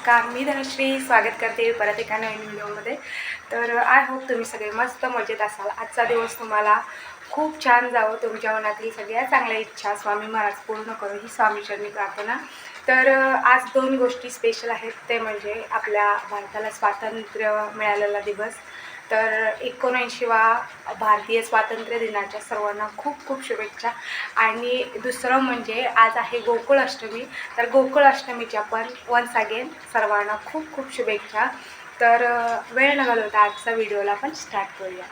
नमस्कार मी धनश्री. स्वागत करते परत एका नवीन व्हिडिओमध्ये. तर आय होप तुम्ही सगळे मस्त मजेत असाल. आजचा दिवस तुम्हाला खूप छान जावं. तुमच्या मनातील सगळ्या चांगल्या इच्छा स्वामी महाराज पूर्ण करू. ही स्वामीचरणी प्रार्थना. तर आज दोन गोष्टी स्पेशल आहेत. ते म्हणजे आपल्या भारताला स्वातंत्र्य मिळालेला दिवस. तर एकोणऐंशीवा भारतीय स्वातंत्र्य दिनाच्या सर्वांना खूप खूप शुभेच्छा. आणि दुसरं म्हणजे आज आहे गोकुळ अष्टमी तर गोकुळ अष्टमीच्या पण वन्स अगेन सर्वांना खूप खूप शुभेच्छा. तर वेळ न घालवता आजचा व्हिडिओला आपण स्टार्ट करूया.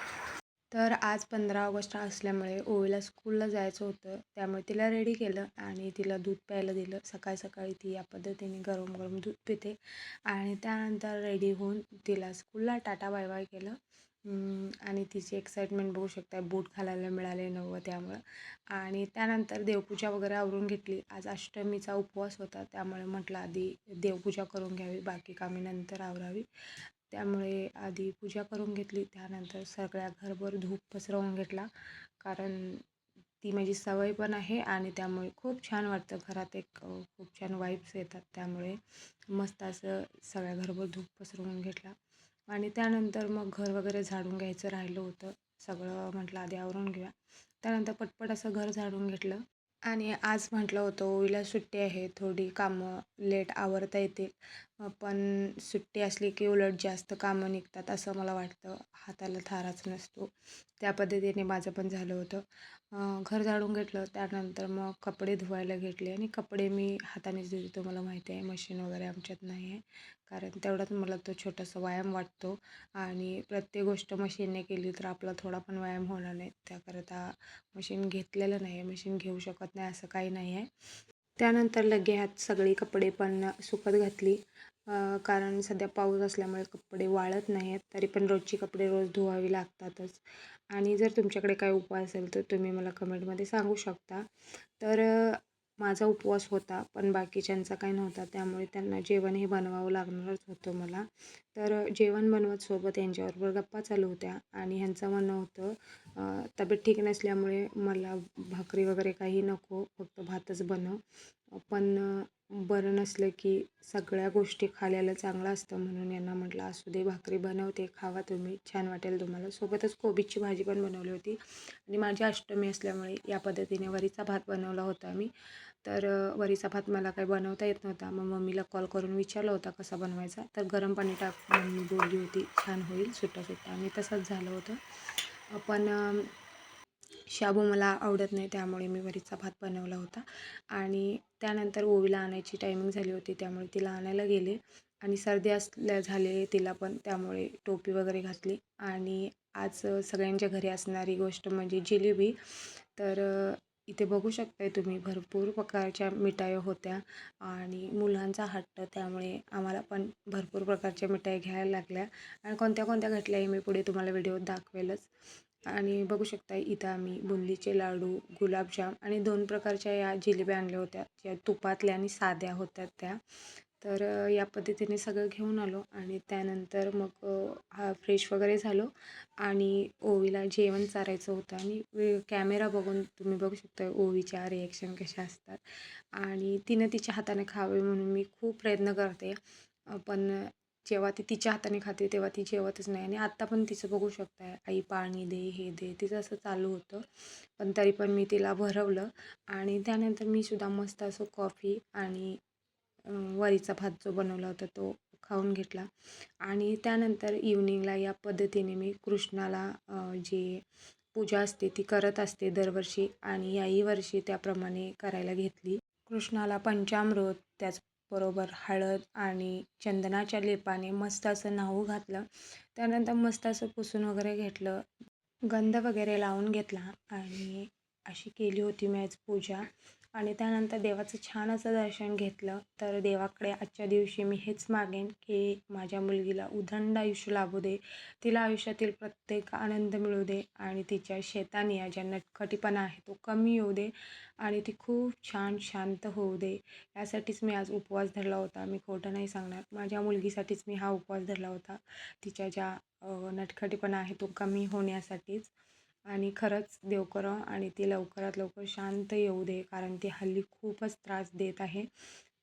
तर आज पंधरा ऑगस्ट असल्यामुळे ओवीला स्कूलला जायचं होतं. त्यामुळे तिला रेडी केलं आणि तिला दूध प्यायला दिलं. सकाळी सकाळी ती या पद्धतीने गरम गरम दूध पिते आणि त्यानंतर रेडी होऊन तिला स्कूलला टाटा बाय बाय केलं. आणि तिची एक्साइटमेंट बघू शकता बूट घालायला मिळाले नवं त्यामुळं. आणि त्यानंतर देवपूजा वगैरे आवरून घेतली. आज अष्टमीचा उपवास होता. त्यामुळे म्हटलं आधी देवपूजा करून घ्यावी. बाकी कामे नंतर आवरावी. त्यामुळे आधी पूजा करून घेतली. त्यानंतर सगळ्या घरभर धूप पसरवून घेतला. कारण ती माझी सवय पण आहे आणि त्यामुळे खूप छान वाटतं. घरात एक खूप छान वाईब्स येतात. त्यामुळे मस्त असं सगळ्या घरभर धूप पसरवून घेतला. आणि त्यानंतर मग घर वगैरे झाडून घ्यायचं राहिलं होतं. सगळं म्हटलं आधी आवरून घेऊया. त्यानंतर पटपट असं घर झाडून घेतलं. आणि आज म्हटलं होतं ओवीला सुट्टी आहे थोडी कामं लेट आवरता येतील. पण सुट्टी असली की उलट जास्त कामं निघतात असं मला वाटतं. हाताला थाराच नसतो. त्या पद्धतीने माझं पण झालं होतं. घर झाडून घेतलं त्यानंतर मग कपडे धुवायला घेतले आणि कपडे मी हातानेच धुते. तुम्हाला माहिती आहे मशीन वगैरे आमच्यात नाही आहे कारण तेवढाच मला तो छोटासा व्यायाम वाटतो आणि प्रत्येक गोष्ट मशीनने केली तर आपला थोडा पण व्यायाम होणार नाही. त्याकरता मशीन घेतलेलं नाही आहे मशीन घेऊ शकत नाही असं काही नाही आहे त्यानंतर लगे ह्यात सगळी कपडे पण सुकत घातली. कारण सध्या पाऊस असल्यामुळे कपडे वाळत नाही आहेत तरी पण रोजची कपडे रोज धुवावी लागतातच. आणि जर तुमच्याकडे काही उपाय असेल तर तुम्ही मला कमेंटमध्ये सांगू शकता. तर माझा उपवास होता पण बाकीच्यांचा काही नव्हता त्यामुळे त्यांना जेवण हे बनवावं लागणारच होतं मला. तर जेवण बनवत सोबत यांच्याबरोबर गप्पा चालू होत्या आणि ह्यांचं म्हणणं होतं तब्येत ठीक नसल्यामुळे मला भाकरी वगैरे काही नको फक्त भातच बनव. पण बरं नसलं की सगळ्या गोष्टी खाल्याला चांगलं असतं म्हणून यांना म्हटलं असू दे भाकरी बनवते खावा तुम्ही छान वाटेल तुम्हाला. सोबतच कोबीची भाजी पण बनवली होती. आणि माझी अष्टमी असल्यामुळे या पद्धतीने वरीचा भात बनवला होता मी. तर वरीचा भात मला काही बनवता येत नव्हता. मग मम्मीला कॉल करून विचारला होता कसा बनवायचा. तर गरम पाणी टाक मम्मी बोलली होती छान होईल सुट्टा सुट्टा आणि तसंच झालं होतं. पण शाबू मला आवडत नाही त्यामुळे मी वरीचा भात बनवला होता. आणि त्यानंतर ओवीला आणायची टायमिंग झाली होती त्यामुळे तिला आणायला गेले. आणि सर्दी असल्या झाले तिला पण त्यामुळे टोपी वगैरे घातली. आणि आज सगळ्यांच्या घरी असणारी गोष्ट म्हणजे जिलेबी. तर इथे बघू शकताय तुम्ही भरपूर प्रकारच्या मिठाया होत्या. आणि मुलांचा हट्ट त्यामुळे आम्हाला पण भरपूर प्रकारच्या मिठाई घ्यायला लागल्या. आणि कोणत्या कोणत्या घटल्या हे मी पुढे तुम्हाला व्हिडिओत दाखवेलच. आणि बघू शकता इथं आम्ही बुंदीचे लाडू गुलाबजाम आणि दोन प्रकारच्या या जिलेब्या आणल्या होत्या ज्या तुपातल्या आणि साध्या होत्या त्या. तर या पद्धतीने सगळं घेऊन आलो आणि त्यानंतर मग हा फ्रेश वगैरे झालो आणि ओवीला जेवण चारायचं होतं आणि कॅमेरा बघून तुम्ही बघू शकता ओवीच्या रिॲक्शन कशा असतात. आणि तिनं तिच्या हाताने खावे म्हणून मी खूप प्रयत्न करते पण जेव्हा ती तिच्या हाताने खाते तेव्हा ती जेवतच नाही. आणि आत्ता पण तिचं बघू शकताय. आई पाणी दे हे दे तिचं असं चालू होतं. पण तरी पण मी तिला भरवलं. आणि त्यानंतर मी सुद्धा मस्त असं कॉफी आणि वरीचा भात जो बनवला होता तो खाऊन घेतला. आणि त्यानंतर इवनिंगला या पद्धतीने मी कृष्णाला जे पूजा असते ती करत असते दरवर्षी. आणि याही वर्षी त्याप्रमाणे करायला घेतली. कृष्णाला पंचामृत त्याच बरोबर हळद आणि चंदनाच्या लेपाने मस्त असं न्हाऊ घातलं. त्यानंतर मस्त असं पुसून वगैरे घेतलं. गंध वगैरे लावून घेतला आणि अशी केली होती मी आज पूजा. आणि त्यानंतर देवाचं छान असं दर्शन घेतलं. तर देवाकडे आजच्या दिवशी मी हेच मागेन की माझ्या मुलगीला उदंड आयुष्य लाभू दे. तिला आयुष्यातील प्रत्येक आनंद मिळू दे आणि तिच्या शेताने ज्या नटखटीपणा आहे तो कमी येऊ दे आणि ती खूप छान शांत होऊ दे. यासाठीच मी आज उपवास धरला होता. मी खोटं नाही सांगणार. माझ्या मुलगीसाठीच मी हा उपवास धरला होता. तिच्या ज्या नटखटीपणा आहे तो कमी होण्यासाठीच. आणि खरंच देव करो आणि ती लवकरात लवकर शांत येऊ दे कारण ती हल्ली खूपच त्रास देत आहे.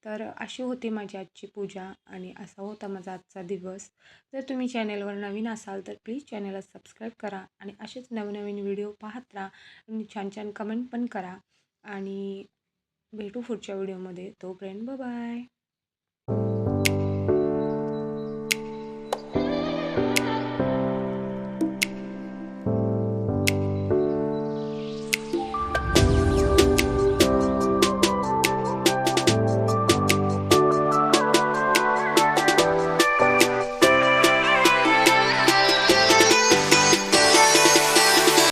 तर अशी होती माझी आजची पूजा आणि असा होता माझा आजचा दिवस. जर तुम्ही चॅनेलवर नवीन असाल तर प्लीज चॅनेलला सबस्क्राईब करा आणि असेच नवनवीन व्हिडिओ पाहत राहा आणि छान छान कमेंट पण करा. आणि भेटू पुढच्या व्हिडिओमध्ये. तोपर्यंत बाय